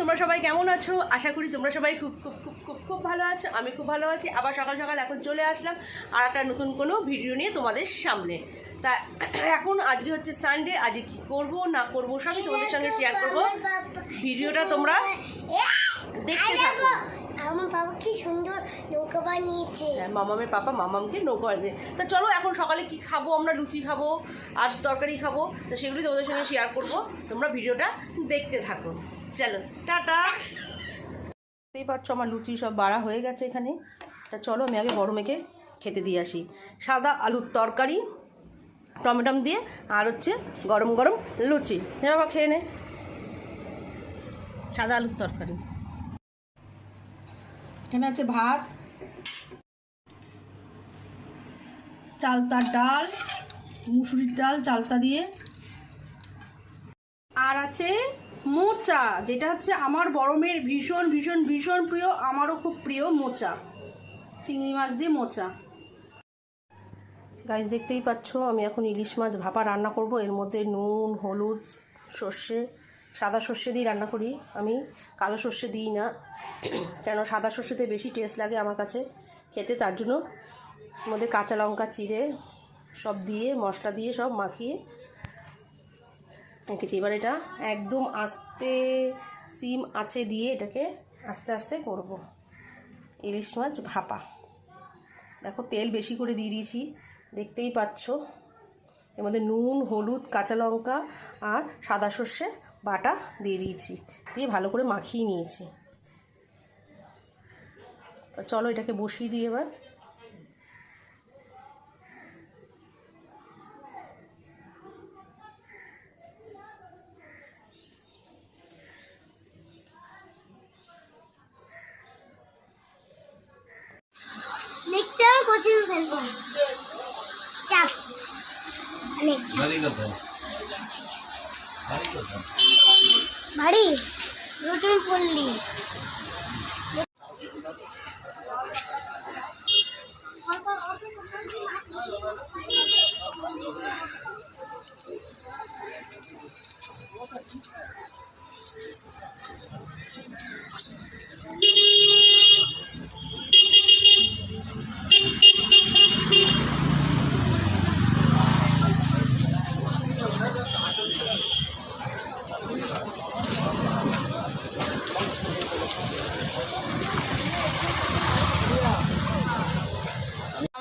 তোমরা সবাই কেমন আছো? আশা করি তোমরা সবাই খুব খুব খুব খুব খুব ভালো আছো। আমি খুব ভালো আছি। আবার সকাল সকাল এখন চলে আসলাম আর একটা নতুন কোনো ভিডিও নিয়ে তোমাদের সামনে। তা এখন আজকে হচ্ছে সানডে আজকে কি করব না করব সবই তোমাদের সঙ্গে শেয়ার করব। ভিডিওটা তোমরা দেখতে থাকো। আমার বাবা কি সুন্দর নৌকা বানিয়েছে। হ্যাঁ, মামামের পাপা মামামকে নৌকা বানিয়ে তা চলো এখন সকালে কি খাব আমরা লুচি খাব আর তরকারি খাব তো সেগুলি তোমাদের সঙ্গে শেয়ার করব। তোমরা ভিডিওটা দেখতে থাকো। চলো, টাটা। দেখতেই পাচ্ছ আমার লুচি সব বাড়া হয়ে গেছে এখানে। তা চলো, আমি আগে বড় মেয়েকে খেতে দিয়ে আসি। সাদা আলুর তরকারি, টমেটম দিয়ে, আর হচ্ছে গরম গরম লুচি। হ্যাঁ বাবা, খেয়ে নে। সাদা আলুর তরকারি। এখানে আছে ভাত, চালতার ডাল, মুসুরির ডাল, চালতা দিয়ে। আর আছে মোচা যেটা হচ্ছে আমার বড় মেয়ের ভীষণ ভীষণ ভীষণ প্রিয়, আমারও খুব প্রিয় মোচা চিংড়ি মাছ দিয়ে মোচা গাছ দেখতেই পাচ্ছ, আমি এখন ইলিশ মাছ ভাপা রান্না করব। এর মধ্যে নুন, হলুদ, সর্ষে, সাদা সর্ষে দিয়ে রান্না করি। আমি কালো সর্ষে দিই না, কেন সাদা সর্ষেতে বেশি টেস্ট লাগে আমার কাছে খেতে, তার জন্য। মধ্যে কাঁচা লঙ্কা, চিড়ে, সব দিয়ে, মশলা দিয়ে সব মাখিয়ে রেখেছি। এবার এটা একদম আস্তে সিম আছে দিয়ে এটাকে আস্তে আস্তে করব। ইলিশ মাছ ভাপা। দেখো তেল বেশি করে দিয়ে দিয়েছি, দেখতেই পাচ্ছ। এর মধ্যে নুন, হলুদ, কাঁচা লঙ্কা আর সাদা সর্ষে বাটা দিয়ে দিয়েছি, দিয়ে ভালো করে মাখিয়ে নিয়েছি। তো চলো এটাকে বসিয়ে দিই এবার দেখতে হবে চাপ। অনেক। ভারী রুটিন ভারী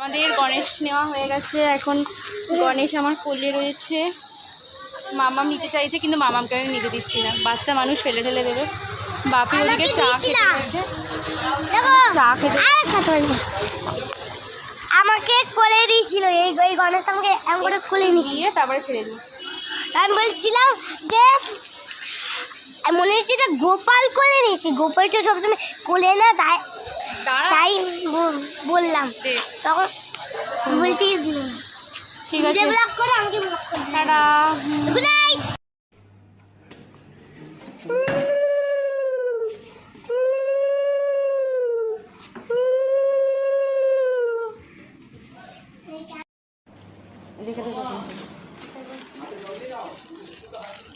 আমাদের গণেশ নেওয়া হয়ে গেছে। এখন গণেশ আমার কোলে রয়েছে। মামাম নিতে চাইছে কিন্তু মামামকে আমি নিতে দিচ্ছি না। বাচ্চা মানুষ ফেলে ঠেলে দেবে। বাপি ওদিকে আমাকে চা খেতে। গেছে চা খেতে আমাকে কোলে দিয়েছিল। এই এই গণেশ আমাকে এমন করে কোলে দিয়ে তারপরে ছেড়ে দিই আমি বলছিলাম যে মনে হচ্ছে যে গোপাল কোলে নিয়েছি। গোপাল তো সবসময় কোলে না তাই তাই বললাম। তখন বলতে দিলাম। ঠিক আছে। ব্লক করে আমাকে ব্লক করে। টাটা। গুড নাইট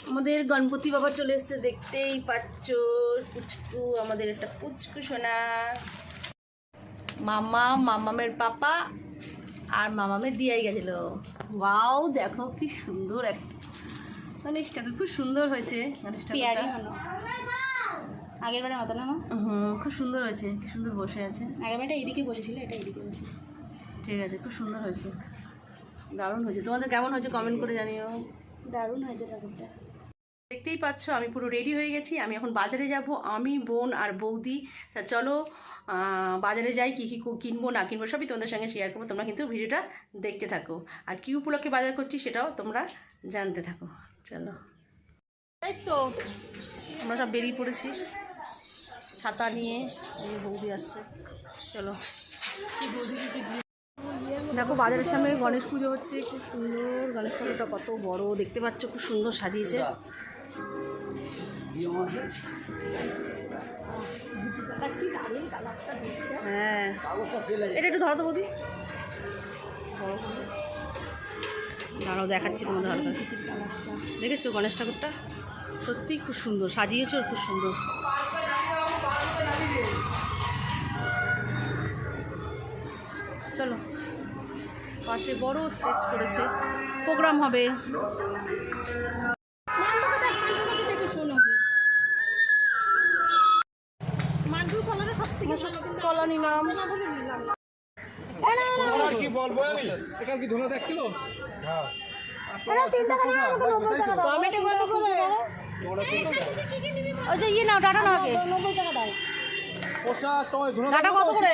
আমাদের গণপতি বাবা চলে এসেছে দেখতেই পাচ্ছ। পুচকু আমাদের একটা পুচকু সোনা। মামা মামামের পাপা আর মামামের দিয়াই গেছিল। ওয়াও দেখো কি সুন্দর এক গণেশটা খুব সুন্দর হয়েছে। গণেশটা আগের বারে মতো না মা? হুম খুব সুন্দর হয়েছে কি সুন্দর বসে আছে। আগের বারটা এদিকে বসেছিল এটা এদিকে বসে। ঠিক আছে খুব সুন্দর হয়েছে। দারুণ হয়েছে। তোমাদের কেমন হয়েছে কমেন্ট করে জানিও। দারুণ হয়েছে ঠাকুরটা। দেখতেই পাচ্ছ আমি পুরো রেডি হয়ে গেছি। আমি এখন বাজারে যাব। আমি বোন আর বৌদি। তা চলো বাজারে যাই কী কী কিনবো, না কিনবো, সবই তোমাদের সঙ্গে শেয়ার করব। তোমরা কিন্তু ভিডিওটা দেখতে থাকো। আর কী উপলক্ষে বাজার করছি সেটাও তোমরা জানতে থাকো। চলো। তাই তো, আমরা সব বেরিয়ে পড়েছি। ছাতা নিয়ে বৌদি আসছে। চলো। কি বৌদি? দেখো, বাজারের সামনে গণেশ পুজো হচ্ছে, খুব সুন্দর। গণেশ পুজোটা কত বড়, দেখতে পাচ্ছ, খুব সুন্দর সাজিয়েছে। হ্যাঁ। এটা দাঁড়াও, দেখাচ্ছি তোমাদের হালকা দেখেছ গণেশ ঠাকুরটা? সত্যি খুব সুন্দর, সাজিয়েছে খুব সুন্দর। চলো, পাশে বড় স্টেজ করেছে। প্রোগ্রাম হবে। কলা নিলাম কি বলব আমি এখানে কি ধোনা দেখছিল? টমেটো কত করে? ওই যে ইয়ে নাও ডাটা নাও আগে। পোষা তোমায় ধোনা ডাটা কত করে?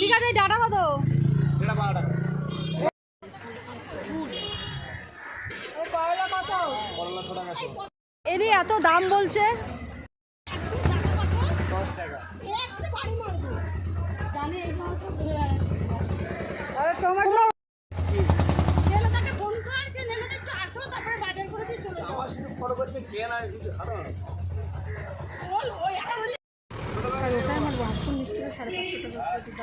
ঠিক আছে এই ডাটা কত। এনে এত দাম বলছে?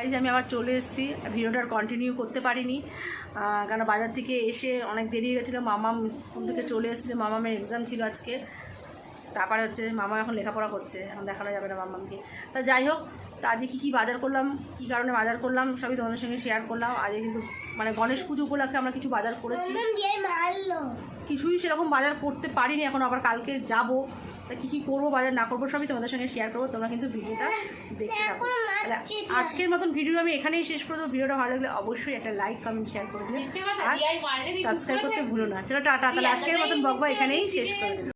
গাইজ আমি আবার চলে এসেছি। ভিডিওটা আর কন্টিনিউ করতে পারিনি। কেন বাজার থেকে এসে অনেক দেরি হয়ে গেছিল। মামাম স্কুল থেকে চলে এসেছিল। মামামের এক্সাম ছিল আজকে। তারপরে হচ্ছে মামা এখন লেখাপড়া করছে। এখন দেখানো যাবে না মামামকে। তা যাই হোক তা আজকে কী কী বাজার করলাম কী কারণে বাজার করলাম সবই তোমাদের সঙ্গে শেয়ার করলাম। আজকে কিন্তু মানে গণেশ পুজো উপলক্ষে আমরা কিছু বাজার করেছি। কিছুই সেরকম বাজার করতে পারিনি। এখন আবার কালকে যাব। তা কী কী করব বাজার না করব সবই তোমাদের সঙ্গে শেয়ার করব। তোমরা কিন্তু ভিডিওটা দেখতে থাকো। আজকের মতন ভিডিও আমি এখানেই শেষ করব। ভিডিওটা ভালো লাগলে অবশ্যই একটা লাইক কমেন্ট শেয়ার করে দিন আর সাবস্ক্রাইব করতে ভুলো না। চলো টাটা। তাহলে আজকের মতন বকবা এখানেই শেষ করে দেবো